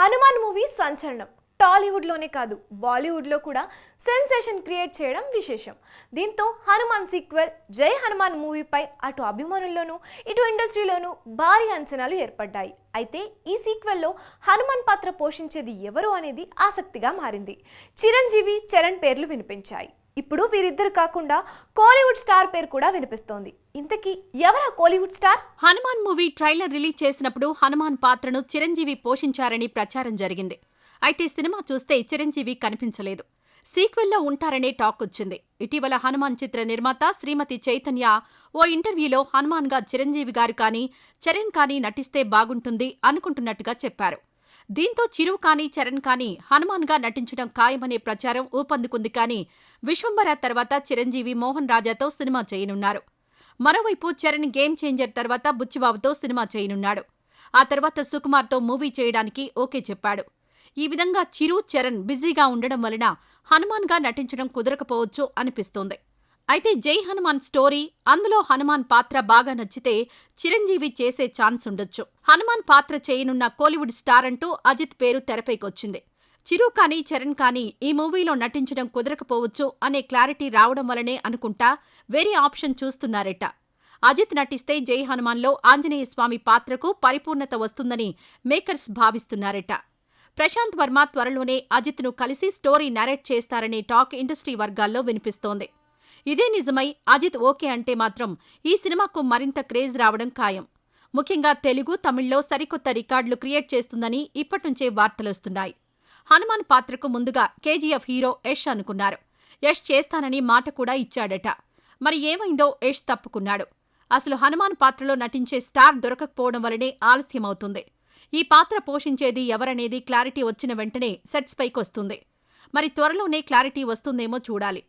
Hanuman movie సంచలనం. టాలీవుడ్లోనే కాదు బాలీవుడ్లో కూడా సెన్సేషన్ క్రియేట్ చేయడం విశేషం. దీంతో హనుమాన్ సీక్వెల్ జై హనుమాన్ మూవీపై అటు అభిమానుల్లోనూ ఇటు ఇండస్ట్రీలోనూ భారీ అంచనాలు ఏర్పడ్డాయి. అయితే ఈ సీక్వెల్లో హనుమాన్ పాత్ర పోషించేది ఎవరు అనేది ఆసక్తిగా మారింది. చిరంజీవి చరణ్ పేర్లు వినిపించాయి. ఇప్పుడు వీరిద్దరు కాకుండా కోలీవుడ్ స్టార్ పేరు కూడా వినిపిస్తోంది. ఇంతకీ ఎవరా Kollywood star? Hanuman movie trailer release చేసినప్పుడు హనుమాన్ పాత్రను చిరంజీవి పోషించారని ప్రచారం జరిగింది. అయితే సినిమా చూస్తే చిరంజీవి కనిపించలేదు. సీక్వెల్లో ఉంటారనే టాక్ వచ్చింది. ఇటీవల హనుమాన్ చిత్ర నిర్మాత శ్రీమతి చైతన్య ఓ ఇంటర్వ్యూలో హనుమాన్గా చిరంజీవి గారు కానీ చరణ్ కానీ నటిస్తే బాగుంటుంది అనుకుంటున్నట్టుగా చెప్పారు. దీంతో చిరు కానీ చరణ్ కానీ హనుమాన్గా నటించడం ఖాయమనే ప్రచారం ఊపందుకుంది కానీ విశ్వంబర తర్వాత చిరంజీవి మోహన్ రాజాతో సినిమా చేయనున్నారు. మరోవైపు చరణ్ గేమ్ చేంజర్ తర్వాత బుచ్చిబాబుతో సినిమా చేయనున్నాడు. ఆ తర్వాత సుకుమార్తో మూవీ చేయడానికి ఓకే చెప్పాడు. ఈ విధంగా చిరు చరణ్ బిజీగా ఉండడం వలన హనుమాన్గా నటించడం కుదరకపోవచ్చు అనిపిస్తోంది. అయితే జై హనుమాన్ స్టోరీ అందులో హనుమాన్ పాత్ర బాగా నచ్చితే చిరంజీవి చేసే ఛాన్స్ ఉండొచ్చు. హనుమాన్ పాత్ర చేయనున్న కోలీవుడ్ స్టార్ అంటూ అజిత్ పేరు తెరపైకొచ్చింది. చిరు కానీ చరణ్ కానీ ఈ మూవీలో నటించడం కుదరకపోవచ్చు అనే క్లారిటీ రావడం వలనే అనుకుంటా వేరే ఆప్షన్ చూస్తున్నారట. అజిత్ నటిస్తే జై హనుమాన్లో ఆంజనేయ స్వామి పాత్రకు పరిపూర్ణత వస్తుందని మేకర్స్ భావిస్తున్నారట. ప్రశాంత్ వర్మ త్వరలోనే అజిత్ను కలిసి స్టోరీ నరేట్ చేస్తారనే టాక్ ఇండస్ట్రీ వర్గాల్లో వినిపిస్తోంది. ఇదే నిజమై అజిత్ ఓకే అంటే మాత్రం ఈ సినిమాకు మరింత క్రేజ్ రావడం ఖాయం. ముఖ్యంగా తెలుగు తమిళ్ళో సరికొత్త రికార్డులు క్రియేట్ చేస్తుందని ఇప్పటినుంచే వార్తలొస్తున్నాయి. హనుమాన్ పాత్రకు ముందుగా కేజీఎఫ్ హీరో యష్ అనుకున్నారు. యష్ చేస్తానని మాట కూడా ఇచ్చాడట. మరి ఏమైందో యష్ తప్పుకున్నాడు. అసలు హనుమాన్ పాత్రలో నటించే స్టార్ దొరకకపోవడం వలనే ఆలస్యమవుతుంది. ఈ పాత్ర పోషించేది ఎవరనేది క్లారిటీ వచ్చిన వెంటనే సెట్స్ పైకొస్తుంది. మరి త్వరలోనే క్లారిటీ వస్తుందేమో చూడాలి.